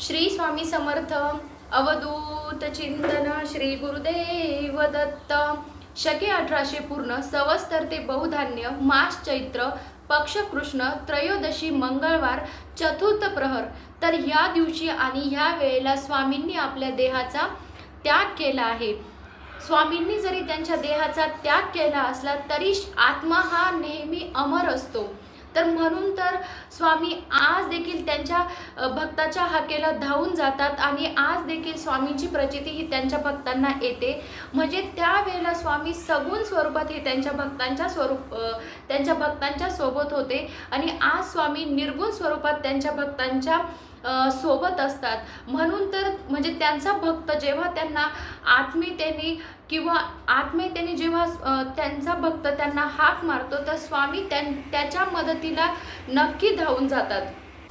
श्री स्वामी समर्थ अवधूत चिंतन श्री गुरुदेव दत्त. शके अठराशे पूर्ण सवस्तर ते बहुधान्य मास चैत्र पक्ष कृष्ण त्रयोदशी मंगळवार चतुर्थ प्रहर. तर ह्या दिवशी आणि ह्या वेळेला स्वामींनी आपल्या देहाचा त्याग केला आहे. स्वामींनी जरी त्यांच्या देहाचा त्याग केला असला तरी आत्मा हा नेहमी अमर असतो. तर म्हणून तर स्वामी आज देखील त्यांच्या भक्ताच्या हाकेला धावून जातात आणि आज देखील स्वामींची प्रचिती ही त्यांच्या भक्तांना येते. म्हणजे त्यावेळेला स्वामी सगुण स्वरूपात हे त्यांच्या भक्तांच्या स्वरूप त्यांच्या भक्तांच्या सोबत होते आणि आज स्वामी निर्गुण स्वरूपात त्यांच्या भक्तांच्या सोबत असतात. म्हणून तर म्हणजे त्यांचा भक्त जेव्हा त्यांना आत्मीयतेने किंवा आत्मीयतेने जेव्हा त्यांचा भक्त त्यांना हाक मारतो तर स्वामी त्यां त्याच्या मदतीला नक्की धावून जातात.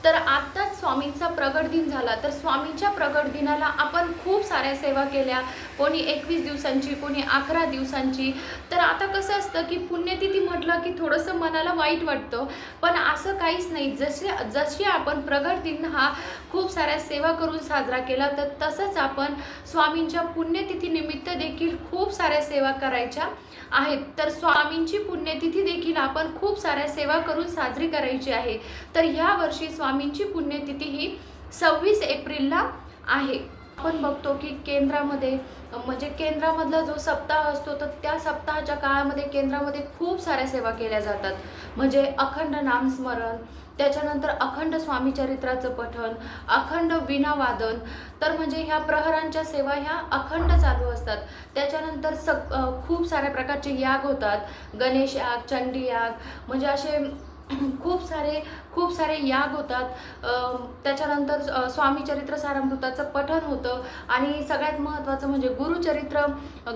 तर आत्ताच स्वामींचा प्रगट दिन झाला. तर स्वामींच्या प्रगट दिनाला आपण खूप साऱ्या सेवा केल्या. कोणी एकवीस दिवसांची कोणी अकरा दिवसांची. तर आता कसं असतं की पुण्यतिथी म्हटलं की थोडंसं मनाला वाईट वाटतं. पण असं काहीच नाही. जसे जशी आपण प्रगट दिन हा खूप साऱ्या सेवा करून साजरा केला तर तसंच आपण स्वामींच्या पुण्यतिथीनिमित्त देखील खूप साऱ्या सेवा करायच्या आहेत. तर स्वामींची पुण्यतिथी देखील आपण खूप साऱ्या सेवा करून साजरी करायची आहे. तर ह्या वर्षी स्वामींची पुण्यतिथी ही सव्वीस एप्रिलला आहे. आपण बघतो की केंद्रामध्ये म्हणजे केंद्रामधला जो सप्ताह असतो तर त्या सप्ताहाच्या काळामध्ये केंद्रामध्ये खूप साऱ्या सेवा केल्या जातात. म्हणजे अखंड नामस्मरण त्याच्यानंतर अखंड स्वामी चरित्राचं पठण अखंड विनावादन तर म्हणजे ह्या प्रहरांच्या सेवा ह्या अखंड चालू असतात. त्याच्यानंतर सग खूप साऱ्या प्रकारचे याग होतात. गणेश याग चंडी याग म्हणजे असे खूप सारे खूप सारे याग होतात. त्याच्यानंतर स्वामीचरित्र स्वामी चरित्र सारामृताचं होतं. आणि सगळ्यात महत्त्वाचं म्हणजे गुरुचरित्र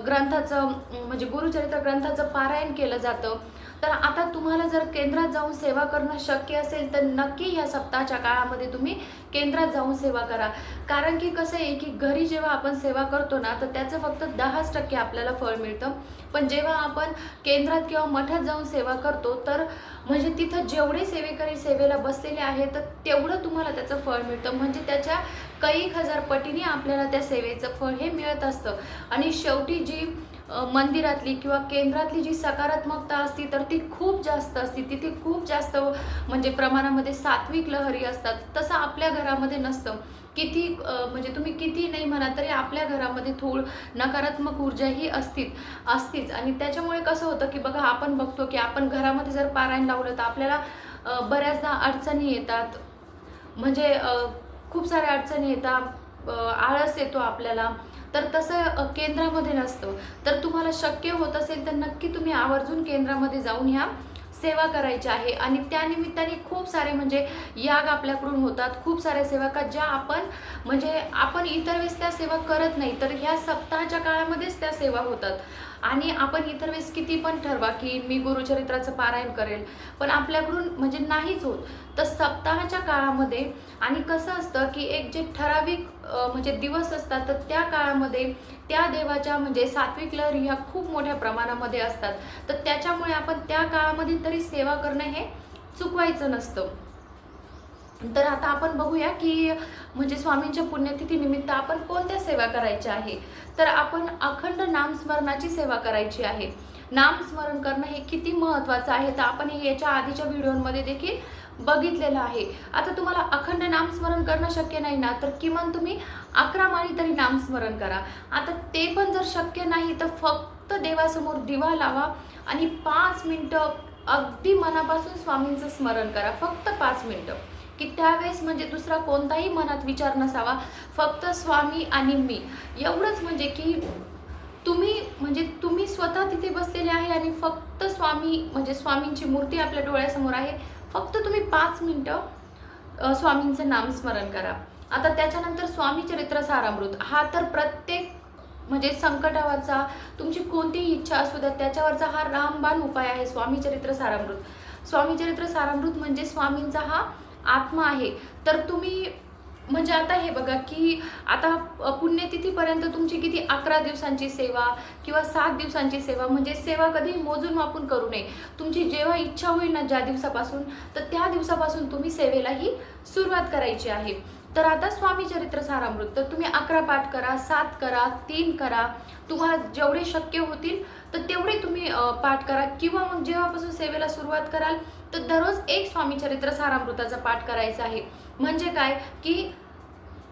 ग्रंथाचं म्हणजे गुरुचरित्र ग्रंथाचं पारायण केलं जातं. तर आता तुम्हाला जर केंद्रात जाऊन सेवा करणं शक्य असेल तर नक्की या सप्ताहाच्या काळामध्ये तुम्ही केंद्रात जाऊन सेवा करा. कारण की कसं आहे की घरी जेव्हा आपण सेवा करतो ना तर त्याचं फक्त दहाच टक्के आपल्याला फळ मिळतं. पण जेव्हा आपण केंद्रात किंवा मठात जाऊन सेवा करतो तर म्हणजे तिथं जेवढे सेवेकरी सेवे सेवेला बसलेले आहेत तर तेवढं तुम्हाला त्याचं फळ मिळतं. म्हणजे त्याच्या कैक हजार पटीने आपल्याला त्या सेवेचं फळ हे मिळत असतं. आणि शेवटी जी मंदिरातली किंवा केंद्रातली जी सकारात्मकता असती तर ती खूप जास्त असते. तिथे खूप जास्त म्हणजे प्रमाणामध्ये सात्विक लहरी असतात. तसं आपल्या घरामध्ये नसतं. किती म्हणजे तुम्ही किती नाही म्हणा तरी आपल्या घरामध्ये थोड नकारात्मक ऊर्जा ही असतीच असतीच. आणि त्याच्यामुळे कसं होतं की बघा आपण बघतो की आपण घरामध्ये जर पारायण लावलं तर आपल्याला बऱ्याचदा अडचणी येतात. म्हणजे खूप साऱ्या अडचणी येतात. आळस येतो आपल्याला. तर तसं केंद्रामध्ये नसतं. तर तुम्हाला शक्य होत असेल तर नक्की तुम्ही आवर्जून केंद्रामध्ये जाऊन ह्या सेवा करायची आहे. आणि त्यानिमित्ताने खूप सारे म्हणजे याग आपल्याकडून होतात. खूप साऱ्या सेवा का ज्या आपण म्हणजे आपण इतर वेळेस त्या सेवा करत नाही तर ह्या सप्ताहाच्या काळामध्येच त्या सेवा होतात. आणि आपण इतर वेळेस किती पण ठरवा की मी गुरुचरित्राचं पारायण करेल पण आपल्याकडून म्हणजे नाहीच होत. तर सप्ताहाच्या काळामध्ये आणि कसं असतं की एक जे ठराविक म्हणजे दिवस असतात तर त्या काळामध्ये त्या देवाच्या म्हणजे सात्विक लहरी ह्या खूप मोठ्या प्रमाणामध्ये असतात. तर त्याच्यामुळे आपण त्या काळामध्ये तरी सेवा करणं हे चुकवायचं नसतं. तर आता आपण बघूया की म्हणजे स्वामींच्या पुण्यतिथीनिमित्त आपण कोणत्या सेवा करायच्या आहे? तर आपण अखंड नामस्मरणाची सेवा करायची आहे. नामस्मरण करणं हे किती महत्त्वाचं आहे? तर आपण हे याच्या आधीच्या व्हिडिओमध्ये देखील बघितलेलं आहे. आता तुम्हाला अखंड नामस्मरण करणं शक्य नाही ना? तर किमान तुम्ही अकरा माळी तरी नामस्मरण करा. आता ते पण जर शक्य नाही तर फक्त देवासमोर दिवा लावा आणि पाच मिनटं अगदी मनापासून स्वामींचं स्मरण करा. फक्त पाच मिनटं. की त्यावेळेस म्हणजे दुसरा कोणताही मनात विचार नसावा. फक्त स्वामी आणि मी. एवढंच म्हणजे की तुम्ही म्हणजे तुम्ही स्वतः तिथे बसलेले आहे आणि फक्त स्वामी म्हणजे स्वामींची मूर्ती आपल्या डोळ्यासमोर आहे. फक्त तुम्ही पाच मिनटं स्वामींचं नामस्मरण करा. आता त्याच्यानंतर स्वामी चरित्र सारामृत. हा तर प्रत्येक म्हणजे संकटावरचा तुमची कोणतीही इच्छा असू द्या त्याच्यावरचा हा रामबाण उपाय आहे स्वामी चरित्र सारामृत. स्वामी चरित्र सारामृत म्हणजे स्वामींचा हा आत्मा आहे. तर तुम्ही म्हणजे आता हे बघा की आता पुण्यतिथीपर्यंत तुमची किती अकरा दिवसांची सेवा किंवा सात दिवसांची सेवा म्हणजे सेवा कधी मोजून मापून करू नये. तुमची जेव्हा इच्छा होईल ना ज्या दिवसापासून तर त्या दिवसापासून तुम्ही सेवेलाही सुरुवात करायची आहे. तर आता स्वामी चरित्र सारामृत तर तुम्ही अकरा पाठ करा सात करा तीन करा. तुम्हाला जेवढे शक्य होतील तर तेवढे तुम्ही पाठ करा. किंवा मग जेव्हापासून सेवेला सुरुवात कराल तर दररोज एक स्वामी चरित्र सारामृताचा पाठ करायचा आहे. म्हणजे काय? की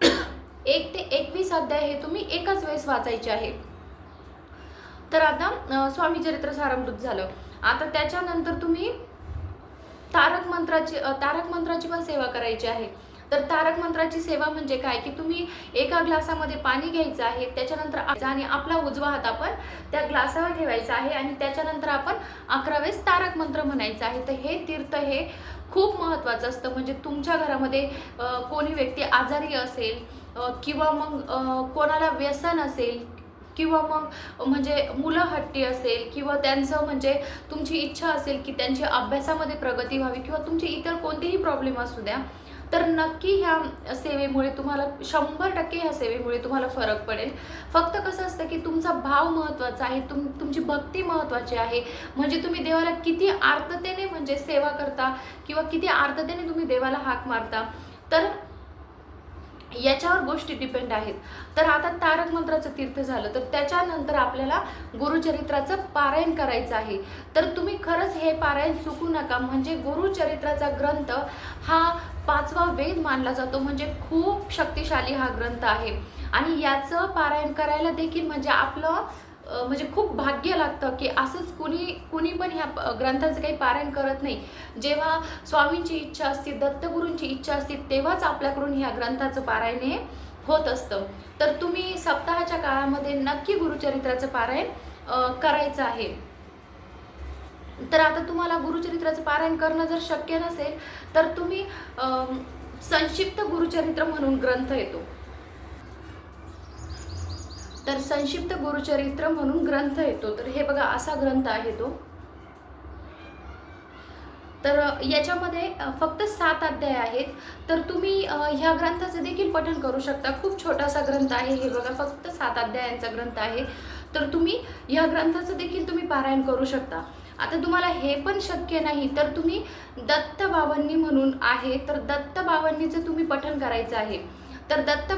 एक ते एकवीस अध्याय हे तुम्ही एकाच वेळेस वाचायचे आहे. तर आता स्वामीचरित्र स्वामी चरित्र सारामृत झालं. आता त्याच्यानंतर तुम्ही तारक मंत्राची तारक मंत्राची पण सेवा करायची आहे. तर तारक मंत्राची सेवा म्हणजे काय? की तुम्ही एका ग्लासामध्ये पाणी घ्यायचं आहे त्याच्यानंतर आणि आपला उजवा हात आपण त्या ग्लासावर ठेवायचा आहे आणि त्याच्यानंतर आपण अकरा वेळेस तारक मंत्र म्हणायचं आहे. तर हे तीर्थ हे खूप महत्त्वाचं असतं. म्हणजे तुमच्या घरामध्ये कोणी व्यक्ती आजारी असेल किंवा मग कोणाला व्यसन असेल किंवा मग म्हणजे मुलं हट्टी असेल किंवा त्यांचं म्हणजे तुमची इच्छा असेल की त्यांची अभ्यासामध्ये प्रगती व्हावी किंवा तुमचे इतर कोणतेही प्रॉब्लेम असू द्या तर नक्की ह्या सेवेमुळे तुम्हाला शंभर टक्के ह्या सेवेमुळे तुम्हाला फरक पडेल. फक्त कसं असतं की तुमचा भाव महत्त्वाचा आहे तुम तुमची भक्ती महत्त्वाची आहे. म्हणजे तुम्ही देवाला किती आर्ततेने म्हणजे सेवा करता किंवा किती आर्ततेने तुम्ही देवाला हाक मारता तर याच्यावर गोष्टी डिपेंड आहेत. तर आता तारक मंत्राचं तीर्थ झालं तर त्याच्यानंतर आपल्याला गुरुचरित्राचं पारायण करायचं आहे. तर तुम्ही खरंच हे पारायण चुकू नका. म्हणजे गुरुचरित्राचा ग्रंथ हा पाचवा वेद मानला जातो. म्हणजे खूप शक्तिशाली हा ग्रंथ आहे. आणि याचं पारायण करायला देखील म्हणजे आपलं म्हणजे खूप भाग्य लागतं की असंच कुणी कुणी पण ह्या ग्रंथाचं काही पारायण करत नाही. जेव्हा स्वामींची इच्छा असते दत्तगुरूंची इच्छा असते तेव्हाच आपल्याकडून ह्या ग्रंथाचं पारायण हे होत असतं. तर तुम्ही सप्ताहाच्या काळामध्ये नक्की गुरुचरित्राचं पारायण करायचं आहे. तर आता तुम्हाला गुरुचरित्राचं पारायण करणं जर शक्य नसेल तर तुम्ही संक्षिप्त गुरुचरित्र म्हणून ग्रंथ येतो. तर संक्षिप्त गुरुचरित्र म्हणून ग्रंथ येतो. तर हे बघा असा ग्रंथ आहे तो. तर याच्यामध्ये फक्त सात अध्याय आहेत. तर तुम्ही ह्या ग्रंथाचं देखील पठन करू शकता. खूप छोटासा ग्रंथ आहे हे बघा फक्त सात अध्यायांचा ग्रंथ आहे. तर तुम्ही ह्या ग्रंथाचं देखील तुम्ही पारायण करू शकता. आता तुम्हाला हे पण शक्य नाही तर तुम्ही दत्त बावन्नी म्हणून आहे. तर दत्त बावन्नीचं तुम्ही पठन करायचं आहे. तर दत्त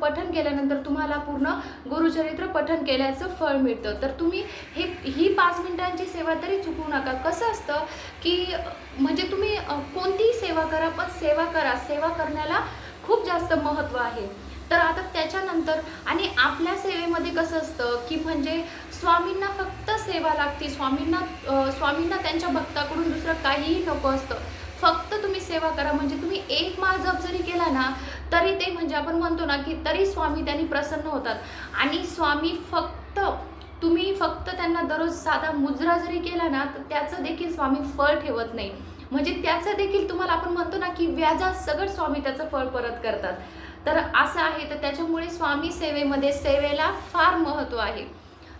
पठन केल्यानंतर तुम्हाला पूर्ण गुरुचरित्र पठन केल्याचं फळ मिळतं. तर तुम्ही हे ही पाच मिनिटांची सेवा तरी चुकवू नका. कसं असतं की म्हणजे तुम्ही कोणतीही सेवा करा पण सेवा करा. सेवा करण्याला खूप जास्त महत्त्व आहे. तर आता त्याच्यानंतर आणि आपल्या सेवेमध्ये कसं असतं की म्हणजे स्वामींना फक्त सेवा लागते. स्वामींना स्वामींना त्यांच्या भक्ताकडून दुसरं काहीही नको असतं. फक्त तुम्ही सेवा करा. म्हणजे तुम्ही एक माळ जप जरी केला ना तरी ते म्हणजे आपण म्हणतो ना की तरी स्वामी त्यांनी प्रसन्न होतात. आणि स्वामी फक्त तुम्ही फक्त त्यांना दररोज साधा मुजरा जरी केला ना तर त्याचं देखील स्वामी फळ ठेवत नाही. म्हणजे त्याचं देखील तुम्हाला आपण म्हणतो ना की व्याजा सगळं स्वामी त्याचं फळ परत करतात. तर असं आहे तर त्याच्यामुळे स्वामी सेवेमध्ये सेवेला फार महत्त्व आहे.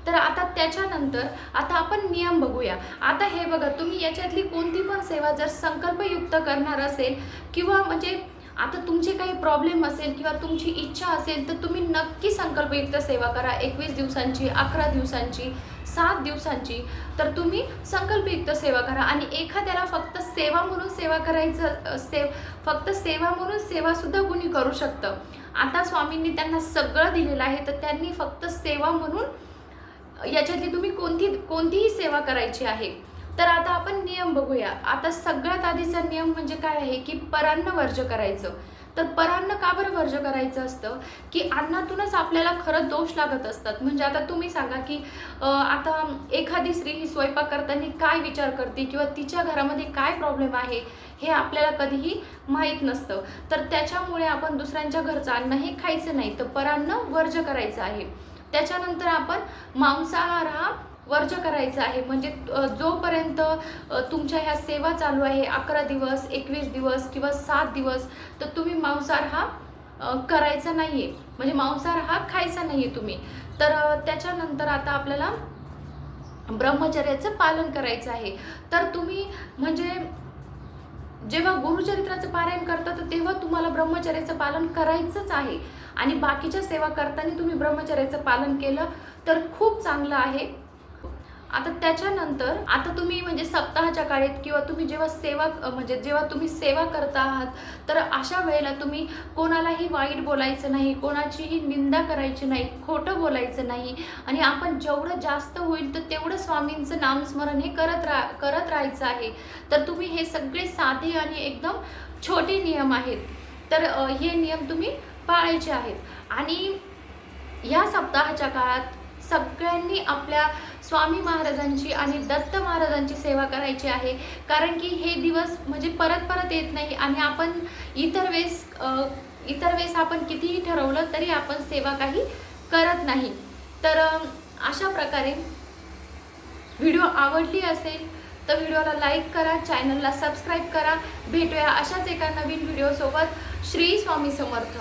तर आता त्याच्यानंतर आता आपण नियम बघूया. आता हे बघा तुम्ही याच्यातली कोणती पण सेवा जर संकल्पयुक्त करणार असेल किंवा म्हणजे आता तुमचे काही प्रॉब्लेम असेल किंवा तुमची इच्छा असेल तर तुम्ही नक्की संकल्पयुक्त सेवा करा. एकवीस दिवसांची अकरा दिवसांची सात दिवसांची तर तुम्ही संकल्पयुक्त सेवा करा. आणि एखाद्याला फक्त सेवा म्हणून सेवा करायचं से सेव फक्त सेवा म्हणून सेवासुद्धा कुणी करू शकतं? आता स्वामींनी त्यांना सगळं दिलेलं आहे तर त्यांनी फक्त सेवा म्हणून याच्यातली तुम्ही कोणती कोणतीही सेवा करायची आहे? तर आता आपण नियम बघूया. आता सगळ्यात आधीचा नियम म्हणजे काय आहे की परान्न वर्ज करायचं. तर परान्न का बरं वर्ज करायचं असतं? की अन्नातूनच आपल्याला खरं दोष लागत असतात. म्हणजे आता तुम्ही सांगा की आता एखादी स्त्री ही स्वयंपाक करताना काय विचार करते किंवा तिच्या घरामध्ये काय प्रॉब्लेम आहे हे आपल्याला कधीही माहीत नसतं. तर त्याच्यामुळे आपण दुसऱ्यांच्या घरचं अन्न हे खायचं नाही. तर परान्न वर्ज करायचं आहे. त्याच्यानंतर आपण मांसाहार हा वर्ज करायचं आहे. म्हणजे जोपर्यंत तुमच्या ह्या सेवा चालू आहे अकरा दिवस एकवीस दिवस किंवा सात दिवस तर तुम्ही मांसाहार हा करायचा नाही आहे म्हणजे मांसाहार हा खायचा नाही आहे तुम्ही. तर त्याच्यानंतर आता आपल्याला ब्रह्मचर्याचं पालन करायचं आहे. तर तुम्ही म्हणजे जेव्हा गुरुचरित्राचं पारायण करता तर तेव्हा तुम्हाला ब्रह्मचर्याचं पालन करायचंच आहे. आणि बाकीच्या सेवा करताना तुम्ही ब्रह्मचर्याचं पालन केलं तर खूप चांगलं आहे. आता त्याच्यानंतर आता तुम्ही म्हणजे सप्ताहाच्या काळात किंवा तुम्ही जेव्हा सेवा म्हणजे जेव्हा तुम्ही सेवा करता आहात तर अशा वेळेला तुम्ही कोणालाही वाईट बोलायचं नाही कोणाचीही निंदा करायची नाही खोटं बोलायचं नाही. आणि आपण जेवढं जास्त होईल तर तेवढं स्वामींचं नामस्मरण हे करत रा करत राहायचं आहे. तर तुम्ही हे सगळे साधे आणि एकदम छोटे नियम आहेत. तर हे नियम तुम्ही पाळायचे आहेत. आणि या सप्ताहाच्या काळात सगळ्यांनी आपल्या स्वामी महाराजांची आणि दत्त महाराजांची सेवा करायची आहे. कारण की हे दिवस म्हणजे परत परत येत नाही आणि आपण इतर वेळेस इतर वेळेस आपण कितीही ठरवलं तरी आपण सेवा काही करत नाही. तर अशा प्रकारे व्हिडिओ आवडली असेल तर व्हिडिओला लाईक करा चॅनलला सबस्क्राईब करा. भेटूया अशाच एका नवीन व्हिडिओसोबत. श्री स्वामी समर्थ.